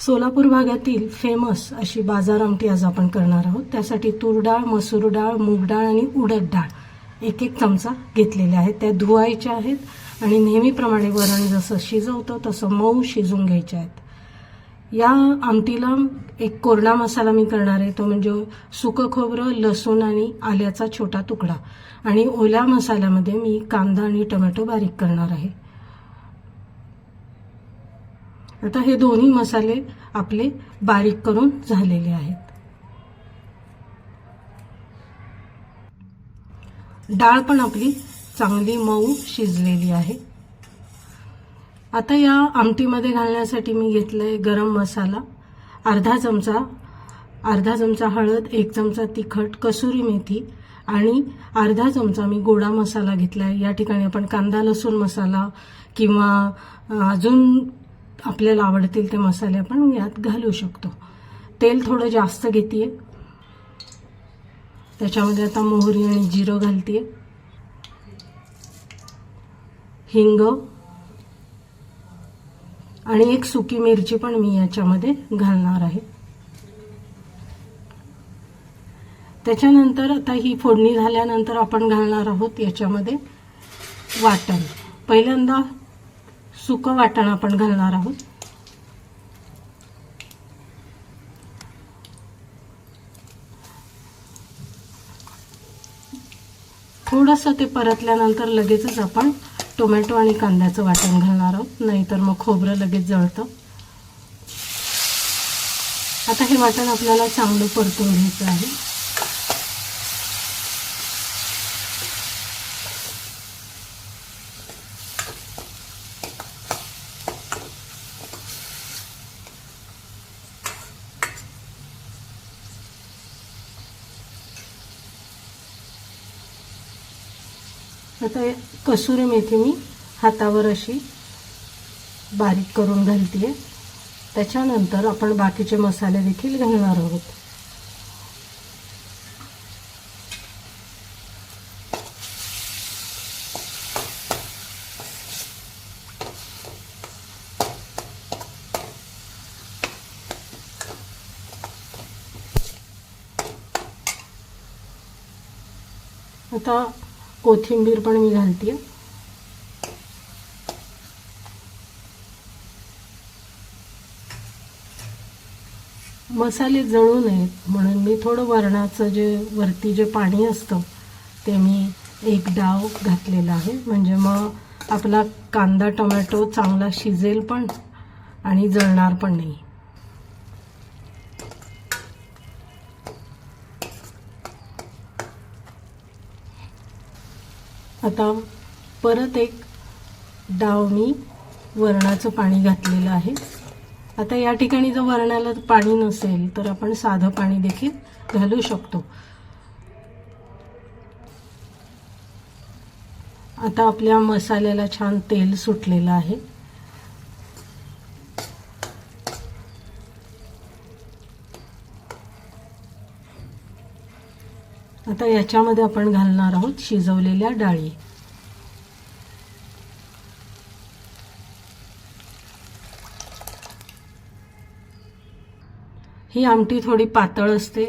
सोलापूर भागातील फेमस अशी बाजार आमटी आज आपण करणार आहोत. त्यासाठी तूर डाळ मसूर डाळ मूग डाळ आणि उडद डाळ एक एक चमचा घेतलेल्या आहेत. त्या धुवायच्या आहेत आणि नेहमीप्रमाणे वरण जसं शिजवतं तसं मऊ शिजून घ्यायचे आहेत. या आमटीला एक कोरडा मसाला मी करणार आहे. तो म्हणजे सुकं खोबरं लसूण आणि आल्याचा छोटा तुकडा. आणि ओल्या मसाल्यामध्ये मी कांदा आणि टोमॅटो बारीक करणार आहे. आता हे दोन्ही मसाले आपले बारीक करून झालेले आहेत. डाळ पण आपली चांगली मऊ शिजलेली आहे. आता या आमटीमध्ये घालण्यासाठी मी घेतलंय गरम मसाला. अर्धा चमचा अर्धा चमचा हळद एक चमचा तिखट कसुरी मेथी आणि अर्धा चमचा मी गोडा मसाला घेतलाय. या ठिकाणी आपण कांदा लसूण मसाला किंवा अजून आपल्याला आवडतील ते मसाले आपण यात घालू शकतो. तेल थोडं जास्त घेते त्याच्यामध्ये आता मोहरी आणि जिरं घालते हिंग आणि एक सुकी मिरची पण मी याच्यामध्ये घालणार आहे. त्याच्यानंतर आता ही फोडणी झाल्यानंतर आपण घालणार आहोत याच्यामध्ये वाटण. पहिल्यांदा सुकं वाटण आपण घालणार आहोत. थोडंसं ते परतल्यानंतर लगेचच आपण टोमॅटो आणि कांद्याचं वाटण घालणार आहोत. नाहीतर मग खोबरं लगेच जळतं. आता हे वाटण आपल्याला चांगलं परतून घ्यायचं आहे. आता कसुरी मेथी मी हातावर अशी बारीक करून घालते त्याच्यानंतर आपण बाकीचे मसाले देखील घालणार आहोत. आता कोथिंबीर पण मी घालते. मसाले जळू नयेत म्हणून मी थोडं वरणाचं जे वरती जे पाणी असतं ते मी एक डाव घातलेला आहे. म्हणजे मग आपला कांदा टोमॅटो चांगला शिजेल पण आणि जळणार पण नाही. आता परत एक डाव मी वरणाचं पाणी घातलेलं आहे. आता या ठिकाणी जर वरणाला पाणी नसेल तर आपण साधं पाणी देखील घालू शकतो. आता आपल्या मसाल्याला छान तेल सुटलेलं आहे. आता याच्यामध्ये आपण घालणार आहोत शिजवलेल्या डाळी. ही आमटी थोडी पातळ असते.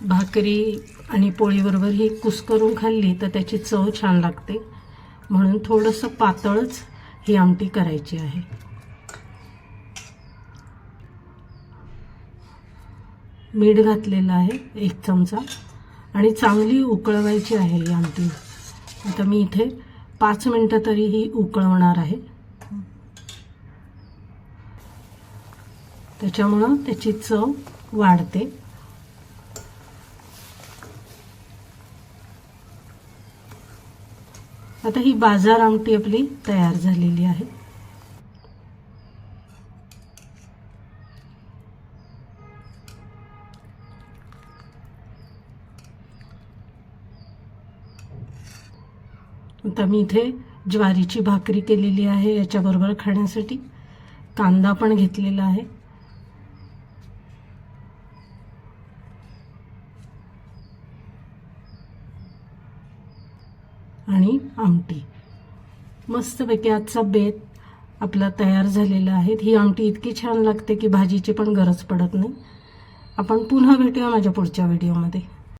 भाकरी आणि पोळीबरोबर ही कुस्करून खाल्ली तर त्याची चव छान लागते. म्हणून थोडंसं पातळच ही आमटी करायची आहे. मीठ घातलेलं आहे एक चमचा. आणि चांगली उकळवायची आहे ही आमटी. आता मी इथे पाच मिनटं तरी ही उकळवणार आहे. त्याच्यामुळं त्याची चव वाढते. आता ही बाजार आमटी आपली तयार झालेली आहे. आता मी इथे ज्वारीची भाकरी केलेली आहे याच्याबरोबर खाण्यासाठी. कांदा पण घेतलेला आहे. आणि आमटी. मस्तपैकी आजचा बेत आपला तयार झालेला आहे. ही आमटी इतकी छान लागते की भाजीची पण गरज पडत नाही. आपण पुन्हा भेटूया माझ्या पुढच्या व्हिडिओमध्ये.